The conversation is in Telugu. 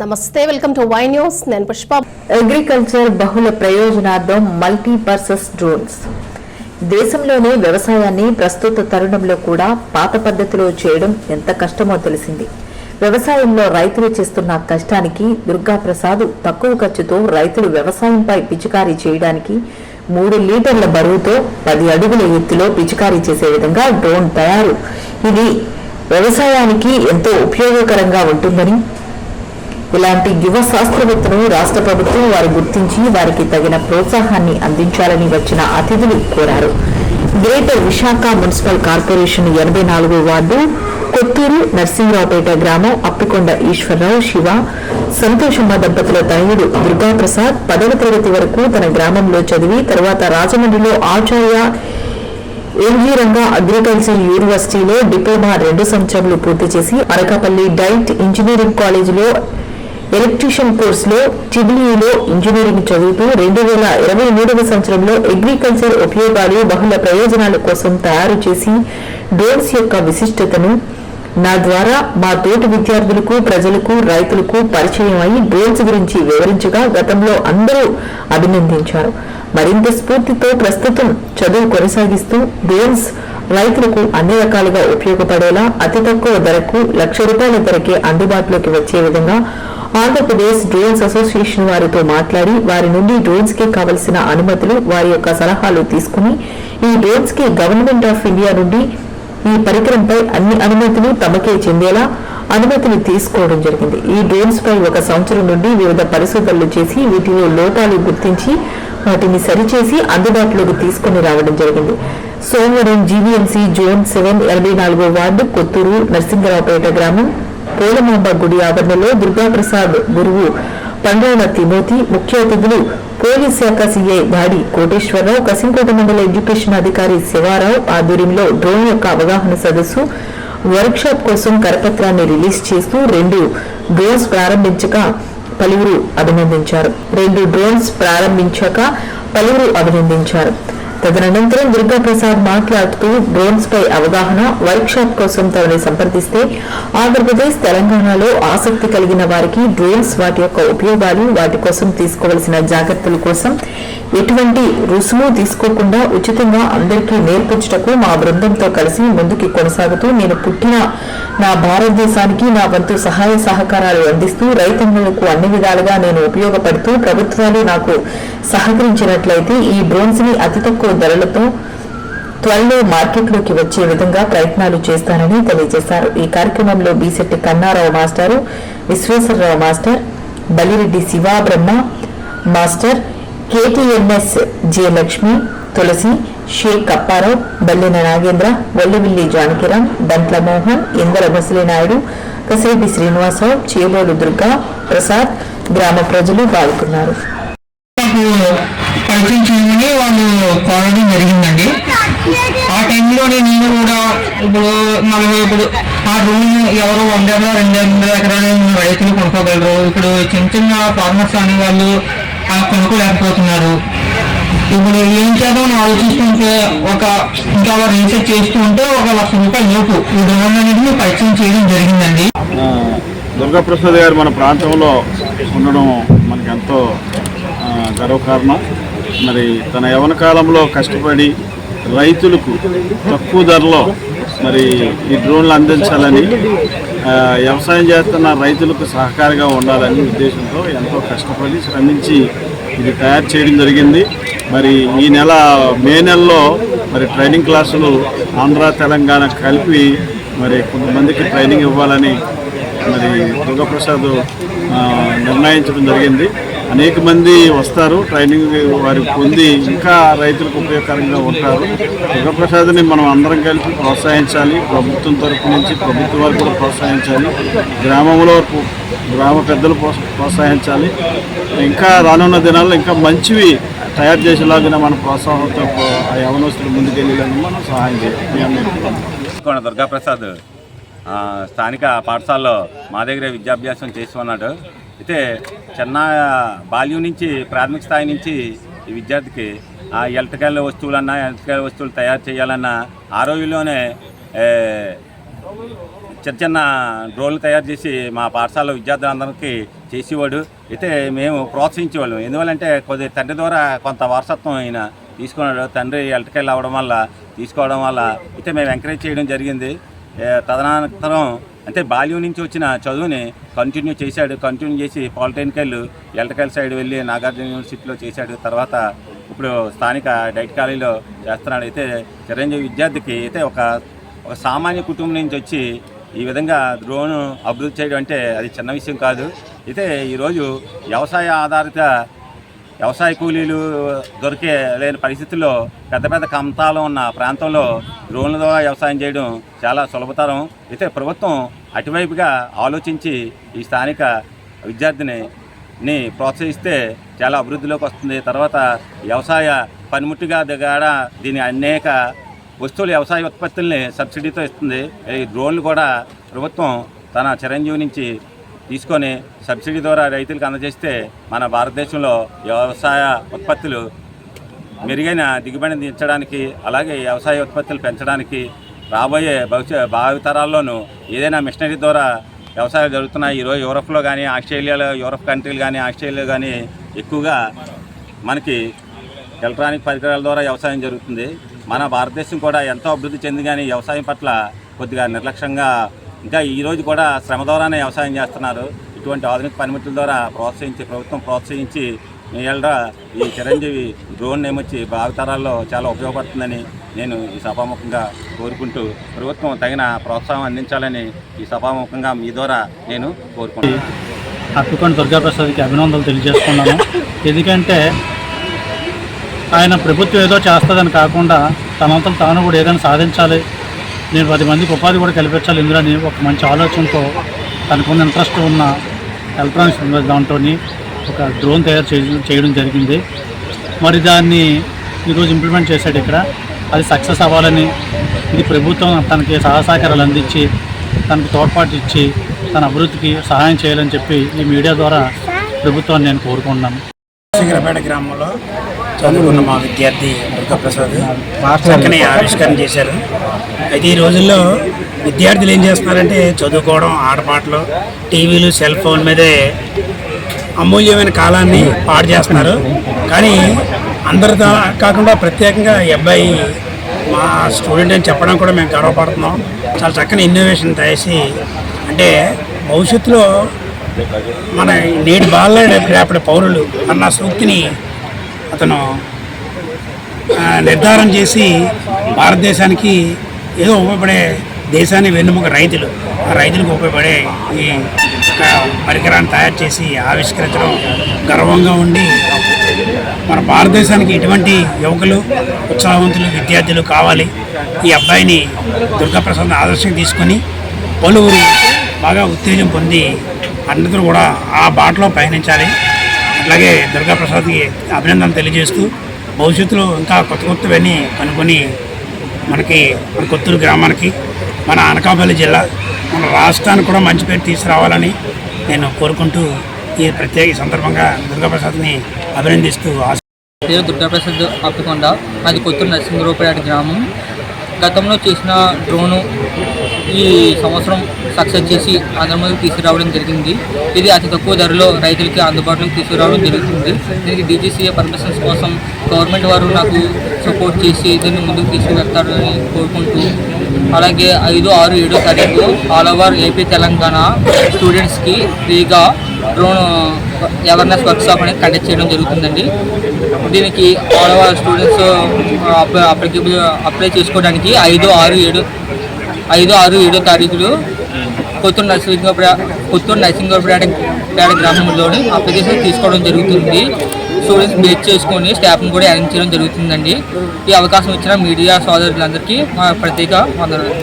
నమస్తే వెల్కమ్ టు వై న్యూస్. నేను పుష్ప. అగ్రికల్చర్ బహుళ ప్రయోజనార్థం మల్టీపర్సెస్ డ్రోన్స్. దేశంలోనే వ్యవసాయాన్ని ప్రస్తుత తరుణంలో కూడా పాత పద్ధతిలో చేయడం ఎంత కష్టమో తెలిసింది. వ్యవసాయంలో రైతులు చేస్తున్న కష్టానికి దుర్గా ప్రసాద్ తక్కువ ఖర్చుతో రైతులు వ్యవసాయంపై పిచికారీ చేయడానికి మూడు లీటర్ల బరువుతో పది అడుగుల ఎత్తులో పిచికారీ చేసే విధంగా డ్రోన్ తయారు. ఇది వ్యవసాయానికి ఎంతో ఉపయోగకరంగా ఉంటుందని ఇలాంటి యువ శాస్త్రవేత్తను రాష్ట్ర ప్రభుత్వం వారు గుర్తించి వారికి తగిన ప్రోత్సాహాన్ని అందించాలని వచ్చిన అతిథులు కోరారు. గ్రేటర్ విశాఖ మున్సిపల్ కార్పొరేషన్ ఎనభై నాలుగు వార్డు కొత్తూరు నర్సింగరావుపేట గ్రామం అప్పికొండ ఈశ్వరరావు శివ సంతోషమ్మ దంపతుల తనయుడు దుర్గాప్రసాద్ పదవ తరగతి వరకు తన గ్రామంలో చదివి తర్వాత రాజమండ్రిలో ఆచార్య ఎన్జీ అగ్రికల్చర్ యూనివర్సిటీలో డిప్లొమా రెండు సంవత్సరాలు పూర్తి చేసి అనకాపల్లి డైట్ ఇంజనీరింగ్ కాలేజీలో ఎలక్ట్రీషియన్ కోర్సులో టిబ్లీలో ఇంజనీరింగ్ చదువుతూ రెండు వేల ఇరవై మూడవ సంవత్సరంలో అగ్రికల్చర్ ఉపయోగాలు బహుళ ప్రయోజనాల కోసం తయారు చేసి డ్రోన్స్ యొక్క విశిష్టతను నా ద్వారా మా తోటి విద్యార్థులకు ప్రజలకు రైతులకు పరిచయం అయి డ్రోన్స్ గురించి వివరించగా గతంలో అందరూ అభినందించారు. మరింత స్ఫూర్తితో ప్రస్తుతం చదువు కొనసాగిస్తూ డ్రోన్స్ రైతులకు అన్ని రకాలుగా ఉపయోగపడేలా అతి తక్కువ ధరకు లక్ష రూపాయల ధరకే అందుబాటులోకి వచ్చే విధంగా ఆంధ్రప్రదేశ్ డ్రోన్స్ అసోసియేషన్ వారితో మాట్లాడి వారి నుండి డ్రోన్స్కి కావలసిన అనుమతులు వారి యొక్క సలహాలు తీసుకుని ఈ డ్రోన్స్కి గవర్నమెంట్ ఆఫ్ ఇండియా నుండి ఈ పరికరంపై అన్ని అనుమతులు తమకే చెందేలా అనుమతులు తీసుకోవడం జరిగింది. ఈ డ్రోన్స్ పై ఒక సంవత్సరం నుండి వివిధ పరిశోధనలు చేసి వీటిలో లోటాలు గుర్తించి వాటిని సరిచేసి అందుబాటులోకి తీసుకుని రావడం జరిగింది. సోమవారం జీవీఎంసీ జోన్ సెవెన్ ఎనభై నాలుగో వార్డు కొత్తూరు నర్సింగరావుపేట గ్రామం పోలమాంబ గుడి ఆవరణలో దుర్గాప్రసాద్ గురువు పండ్రాల తిమోతి ముఖ్య అతిథులు పోలీస్ శాఖ సీఐ దాడి కోటేశ్వరరావు కసింకోట మండల ఎడ్యుకేషన్ అధికారి శివారావు ఆధ్వర్యంలో డ్రోన్ యొక్క అవగాహన సదస్సు వర్క్షాప్ కోసం కరపత్రాన్ని రిలీజ్ చేస్తూ రెండు డ్రోన్స్ ప్రారంభించక పలువురు అభినందించారు. రెండు డ్రోన్స్ ప్రారంభించాక పలువురు అభినందించారు. తదనంతరం దుర్గాప్రసాద్ మాట్లాడుతూ డ్రోన్స్ పై అవగాహన వర్క్ షాప్ కోసం తమని సంప్రదిస్తే ఆంధ్రప్రదేశ్ తెలంగాణలో ఆసక్తి కలిగిన వారికి డ్రోన్స్ వాటి యొక్క ఉపయోగాలు వాటి కోసం తీసుకోవలసిన జాగ్రత్తల కోసం ఎటువంటి రుసుము తీసుకోకుండా ఉచితంగా అందరికీ నేర్పించటకు మా బృందంతో కలిసి ముందుకు కొనసాగుతూ నేను పుట్టిన నా భారతదేశానికి నా వంతు సహాయ సహకారాలు అందిస్తూ రైతన్నులకు అన్ని విధాలుగా నేను ఉపయోగపడుతూ ప్రభుత్వాలు నాకు సహకరించినట్లయితే ఈ బ్రోన్స్ని అతి తక్కువ ధరలతో త్వరలో మార్కెట్లోకి వచ్చే విధంగా ప్రయత్నాలు చేస్తానని తెలియజేశారు. ఈ కార్యక్రమంలో బీసెట్టి కన్నారావు మాస్టారు Vishweshwararao master Balireddy Shivabrahma master KTMS Jayalakshmi Tulasi Sheikh Kapparao Ballina Nagendra Vallivilli Janakiram Dantla Mohan Indara Musalinaidu Naidu Srinivasarao Chelolu Durga Prasad గ్రామ ప్రజలు పాల్గొన్నారు. నాకు పరిచయం చేయమని వాళ్ళు కోరడం జరిగిందండి. ఆ టైంలోనే నేను కూడా ఇప్పుడు నలభై ఇప్పుడు ఆ రూమ్ ఎవరు వందల రెండు వందల ఎకరాలు రైతులు కొనుక్కోగలరు. ఇప్పుడు చిన్న చిన్న ఫార్మర్స్ అనే వాళ్ళు ఆ కొనుక్కోలేకపోతున్నారు ఇప్పుడు ఏం చేద్దామని ఆలోచిస్తుంటే ఒక ఇంకా రీసెర్చ్ చేస్తూ ఉంటే ఒక లక్ష రూపాయలు లోపు ఈ డ్రోన్ అనేది పరిచయం చేయడం జరిగిందండి. దుర్గా దుర్గాప్రసాద్ గారు మన ప్రాంతంలో ఉండడం మనకి ఎంతో గర్వకారణం. మరి తన యవన కాలంలో కష్టపడి రైతులకు తక్కువ ధరలో మరి ఈ డ్రోన్లు అందించాలని వ్యవసాయం చేస్తున్న రైతులకు సహకారిగా ఉండాలని ఉద్దేశంతో ఎంతో కష్టపడి శ్రమించి ఇది తయారు చేయడం జరిగింది. మరి ఈ నెల మే నెలలో మరి ట్రైనింగ్ క్లాసులు ఆంధ్ర తెలంగాణ కలిపి మరి కొంతమందికి ట్రైనింగ్ ఇవ్వాలని మరి దుర్గాప్రసాద్ నిర్ణయించడం జరిగింది. అనేక మంది వస్తారు. ట్రైనింగ్ వారి పొంది ఇంకా రైతులకు ఉపయోగకరంగా ఉంటారు. దుర్గాప్రసాద్ని మనం అందరం కలిపి ప్రోత్సహించాలి. ప్రభుత్వం తరపు నుంచి ప్రభుత్వం వారు కూడా ప్రోత్సహించాలి. గ్రామంలో గ్రామ పెద్దలు ప్రోత్సహించాలి. ఇంకా రానున్న దినాల్లో ఇంకా మంచివి తయారు చేసేలాగా మన ప్రోత్సాహంతో ఆ యవనస్తులు ముందుకెళ్ళాలని మనం సహాయం చేయాలి. దుర్గాప్రసాద్ ఆ, స్థానిక పాఠశాలలో మా దగ్గరే విద్యాభ్యాసం చేస్తున్నాడు అయితే చిన్న బాల్యం నుంచి ప్రాథమిక స్థాయి నుంచి ఈ విద్యార్థికి ఆ ఎలక్ట్రికల్ వస్తువులన్నా ఎలక్ట్రికల్ వస్తువులు తయారు చేయాలన్నా ఆ రోజుల్లోనే చిన్న చిన్న డ్రోన్లు తయారు చేసి మా పాఠశాల విద్యార్థులందరికీ చేసేవాడు. అయితే మేము ప్రోత్సహించేవాళ్ళం. ఎందువల్లంటే కొద్ది తండ్రి ద్వారా కొంత వారసత్వం ఆయన తీసుకున్నాడు. తండ్రి ఎలక్ట్రికల్ అవ్వడం వల్ల తీసుకోవడం వల్ల. అయితే మేము ఎంకరేజ్ చేయడం జరిగింది. తదనంతరం అంటే బాల్యం నుంచి వచ్చిన చదువుని కంటిన్యూ చేశాడు కంటిన్యూ చేసి పాలిటెక్నికల్ ఎలక్ట్రికల్ సైడ్ వెళ్ళి నాగార్జున యూనివర్సిటీలో చేశాడు. తర్వాత ఇప్పుడు స్థానిక డైట్ కాలేజీలో చేస్తున్నాడు. అయితే చిరంజీవి విద్యార్థికి అయితే ఒక ఒక సామాన్య కుటుంబం నుంచి వచ్చి ఈ విధంగా డ్రోన్ అభివృద్ధి చేయడం అంటే అది చిన్న విషయం కాదు. అయితే ఈరోజు వ్యవసాయ ఆధారిత వ్యవసాయ కూలీలు దొరికే లేని పరిస్థితుల్లో పెద్ద పెద్ద కంతాలు ఉన్న ప్రాంతంలో డ్రోన్ల ద్వారా వ్యవసాయం చేయడం చాలా సులభతరం. అయితే ప్రభుత్వం అటువైపుగా ఆలోచించి ఈ స్థానిక విద్యార్థిని ని ప్రోత్సహిస్తే చాలా అభివృద్ధిలోకి వస్తుంది. తర్వాత వ్యవసాయ పనిముట్టుగా దిగాడ దీని అనేక వస్తువులు వ్యవసాయ ఉత్పత్తుల్ని సబ్సిడీతో ఇస్తుంది. ఈ డ్రోన్లు కూడా ప్రభుత్వం తన చిరంజీవి నుంచి తీసుకొని సబ్సిడీ ద్వారా రైతులకు అందజేస్తే మన భారతదేశంలో వ్యవసాయ ఉత్పత్తులు మెరుగైన దిగుబడిని దించడానికి అలాగే వ్యవసాయ ఉత్పత్తులు పెంచడానికి రాబోయే భవిష్య భావితరాల్లోనూ ఏదైనా మిషనరీ ద్వారా వ్యవసాయాలు జరుగుతున్నాయి. ఈరోజు యూరప్లో కానీ ఆస్ట్రేలియాలో యూరప్ కంట్రీలు కానీ ఆస్ట్రేలియా కానీ ఎక్కువగా మనకి ఎలక్ట్రానిక్ పరికరాల ద్వారా వ్యవసాయం జరుగుతుంది. మన భారతదేశం కూడా ఎంతో అభివృద్ధి చెంది కానీ వ్యవసాయం పట్ల కొద్దిగా నిర్లక్ష్యంగా ఇంకా ఈరోజు కూడా శ్రమ ద్వారానే వ్యవసాయం చేస్తున్నారు. ఇటువంటి ఆధునిక పనిముట్ల ద్వారా ప్రోత్సహించి ప్రభుత్వం ప్రోత్సహించి మీ ఏళ్ళ ఈ చిరంజీవి డ్రోన్ నేమొచ్చి భావితరాల్లో చాలా ఉపయోగపడుతుందని నేను ఈ సభాముఖంగా కోరుకుంటూ ప్రభుత్వం తగిన ప్రోత్సాహం అందించాలని ఈ సభాముఖంగా మీ ద్వారా నేను కోరుకుంటున్నాను. అక్కుకొని దుర్గాప్రసాద్కి అభినందనలు తెలియజేసుకున్నాను. ఎందుకంటే ఆయన ప్రభుత్వం ఏదో చేస్తుందని కాకుండా తనంతా తాను కూడా ఏదైనా సాధించాలి నేను పది మందికి ఉపాధి కూడా కల్పించాలి. ఇందులోని ఒక మంచి ఆలోచనతో తనకున్న ఇంట్రెస్ట్ ఉన్న ఎలక్ట్రానిక్స్ దాంట్లో ఒక డ్రోన్ తయారు చేయడం చేయడం జరిగింది. మరి దాన్ని ఈరోజు ఇంప్లిమెంట్ చేశాడు ఇక్కడ. అది సక్సెస్ అవ్వాలని ఇది ప్రభుత్వం తనకి సహసహకారాలు సహకారాలు అందించి తనకు తోడ్పాటు ఇచ్చి తన అభివృద్ధికి సహాయం చేయాలని చెప్పి ఈ మీడియా ద్వారా ప్రభుత్వాన్ని నేను కోరుకుంటున్నాను. సింగరపేట గ్రామంలో చదువుకున్న మా విద్యార్థి దుర్గాప్రసాద్ చక్కని ఆవిష్కరణ చేశారు. అయితే ఈ రోజుల్లో విద్యార్థులు ఏం చేస్తున్నారంటే చదువుకోవడం ఆటపాటలు టీవీలు సెల్ ఫోన్ మీదే అమూల్యమైన కాలాన్ని పాడు చేస్తున్నారు. కానీ అందరితో కాకుండా ప్రత్యేకంగా ఈ అబ్బాయి మా స్టూడెంట్ అని చెప్పడం కూడా మేము గర్వపడుతున్నాం. చాలా చక్కని ఇన్నోవేషన్ చేసి అంటే భవిష్యత్తులో మన నేటి బాల రేపటి పౌరులు అన్న సూక్తిని అతను నిర్ధారం నిర్ధారణ చేసి భారతదేశానికి ఏదో ఉపయోగపడే దేశాన్ని వెన్నుముక రైతులు ఆ రైతులకు ఉపయోగపడే ఈ పరికరాన్ని తయారు చేసి ఆవిష్కరించడం గర్వంగా ఉండి మన భారతదేశానికి ఇటువంటి యువకులు ఉత్సాహవంతులు విద్యార్థులు కావాలి. ఈ అబ్బాయిని దుర్గాప్రసాద్ ఆదర్శంగా తీసుకొని పలువురు బాగా ఉత్తేజం పొంది అందరూ కూడా ఆ బాటలో పయనించాలి. అట్లాగే దుర్గాప్రసాద్కి అభినందన తెలియజేస్తూ భవిష్యత్తులో ఇంకా కొత్త కొత్తవన్నీ కనుక్కొని మనకి మన కొత్తూరు గ్రామానికి మన అనకాపల్లి జిల్లా మన రాష్ట్రానికి కూడా మంచి పేరు తీసుకురావాలని నేను కోరుకుంటూ ఈ ప్రత్యేక సందర్భంగా దుర్గాప్రసాద్ని అభినందిస్తూ ఆశ పేరు దుర్గాప్రసాద్ అప్పకొండ అది కొత్తూరు నరసింహరావుపేట గ్రామం. గతంలో చేసిన డ్రోను ఈ సంవత్సరం సక్సెస్ చేసి అందరి తీసుకురావడం జరిగింది. ఇది అతి తక్కువ ధరలో రైతులకి అందుబాటులోకి తీసుకురావడం జరుగుతుంది. దీనికి డీజీసీఏ పర్మిషన్స్ కోసం గవర్నమెంట్ వారు నాకు సపోర్ట్ చేసి దీన్ని ముందుకు తీసుకువెళ్తారని కోరుకుంటూ అలాగే ఐదు ఆరు ఏడో తారీఖు ఆల్ ఓవర్ ఏపీ తెలంగాణ స్టూడెంట్స్కి ఫ్రీగా డ్రోన్ అవేర్నెస్ వర్క్షాప్ అనేది కండక్ట్ చేయడం జరుగుతుందండి. దీనికి all over students applicable apply చేసుకోవడానికి ఐదు ఆరు ఏడు ఐదు ఆరు ఏడో తారీఖులు కొత్తూరు నరసింహపేట కొత్తూరు నరసింహపేట పేట గ్రామంలోని అప్లికేషన్ తీసుకోవడం జరుగుతుంది. స్టూడెంట్స్ బేస్ చేసుకొని స్టాఫ్ను కూడా అరేంజ్ చేయడం జరుగుతుందండి. ఈ అవకాశం ఇచ్చిన మీడియా సోదరులందరికీ మా ప్రత్యేక వందనాలు.